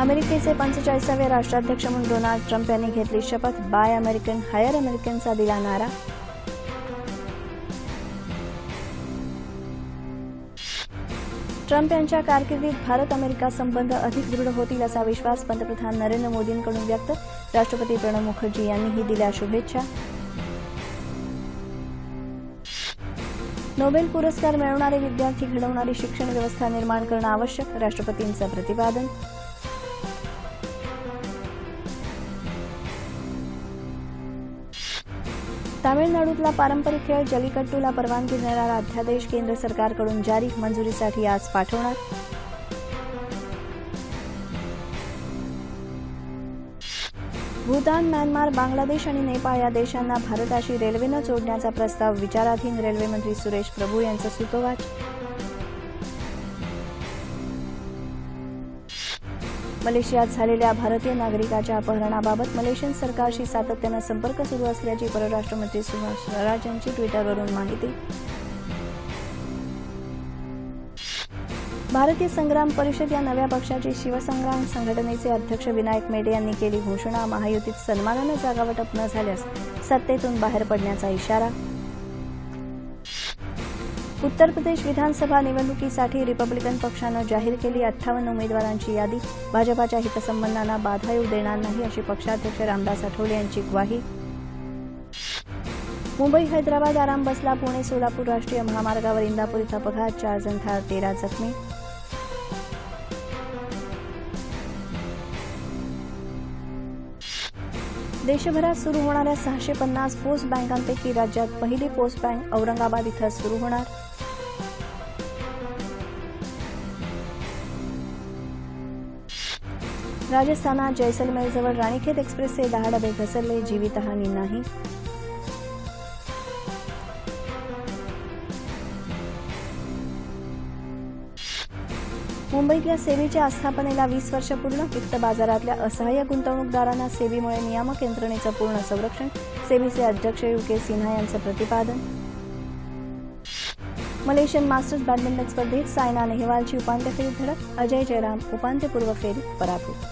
अमेरिकेचे पंचेचाळीसावे राष्ट्राध्यक्ष म्हणून डोनाल्ड ट्रम्प यांनी घेतली शपथ. बाय अमेरिकन हायर अमेरिकनचा दिला नारा. ट्रम्प यांच्या कारकिर्दीत भारत अमेरिका संबंध अधिक दृढ होतील असा विश्वास पंतप्रधान नरेंद्र मोदींकडून व्यक्त. राष्ट्रपती प्रणव मुखर्जी यांनीही दिल्या शुभेच्छा. नोबेल पुरस्कार मिळवणारे विद्यार्थी घडवणारी शिक्षण व्यवस्था निर्माण करणं आवश्यक राष्ट्रपतींचं प्रतिपादन. तामिळनाडूतला पारंपरिक खेळ जलीकट्टूला परवानगी देणारा अध्यादेश केंद्र सरकारकडून जारी. मंजुरीसाठी आज पाठवणार. भूतान म्यानमार बांगलादेश आणि नेपाळ या देशांना भारताशी रेल्वेनं जोडण्याचा प्रस्ताव विचाराधीन रेल्वेमंत्री सुरेश प्रभू यांचं सुतोवाच. मलेशियात झालेल्या भारतीय नागरिकाच्या अपहरणाबाबत मलेशियन सरकारशी सातत्यानं संपर्क सुरू असल्याची परराष्ट्रमंत्री सुभाष स्वराज यांची ट्विटरवरून माहिती. भारतीय संग्राम परिषद या नव्या पक्षाची शिवसंग्राम संघटनेचे अध्यक्ष विनायक मेडे यांनी केली घोषणा. महायुतीत सन्मानानं जागावाटप न झाल्यास सत्तेतून बाहेर पडण्याचा इशारा. उत्तर प्रदेश विधानसभा निवडणुकीसाठी रिपब्लिकन पक्षानं जाहीर केली अठ्ठावन्न उमेदवारांची यादी. भाजपाच्या हितसंबंधांना बाधा येऊ देणार नाही अशी पक्षाध्यक्ष रामदास आठवले यांची ग्वाही. मुंबई हैदराबाद आराम बसला पुणे सोलापूर राष्ट्रीय महामार्गावर इंदापूर इथं अपघात चार जण ठार तेरा जखमी. देशभरात सुरू होणाऱ्या सहाशे पन्नास पोस्ट बँकांपैकी राज्यात पहिली पोस्ट बँक औरंगाबाद इथं सुरू होणार. राजस्थानात जैसलमेरजवळ राणीखेत एक्सप्रेसचे दहा डबे घसरले जीवितहानी नाही. मुंबईतल्या सेबीच्या आस्थापनेला वीस वर्ष पूर्ण वित्त बाजारातल्या असहाय्य गुंतवणूकदारांना सेबीमुळे नियामक यंत्रणेचं पूर्ण संरक्षण सेबीचे अध्यक्ष यू के सिन्हा यांचं प्रतिपादन. मलेशियन मास्टर्स बॅडमिंटन स्पर्धेत सायना नेहवालची उपांत्य फेरीत धडक अजय जयराम उपांत्यपूर्व फेरीत पराभूत.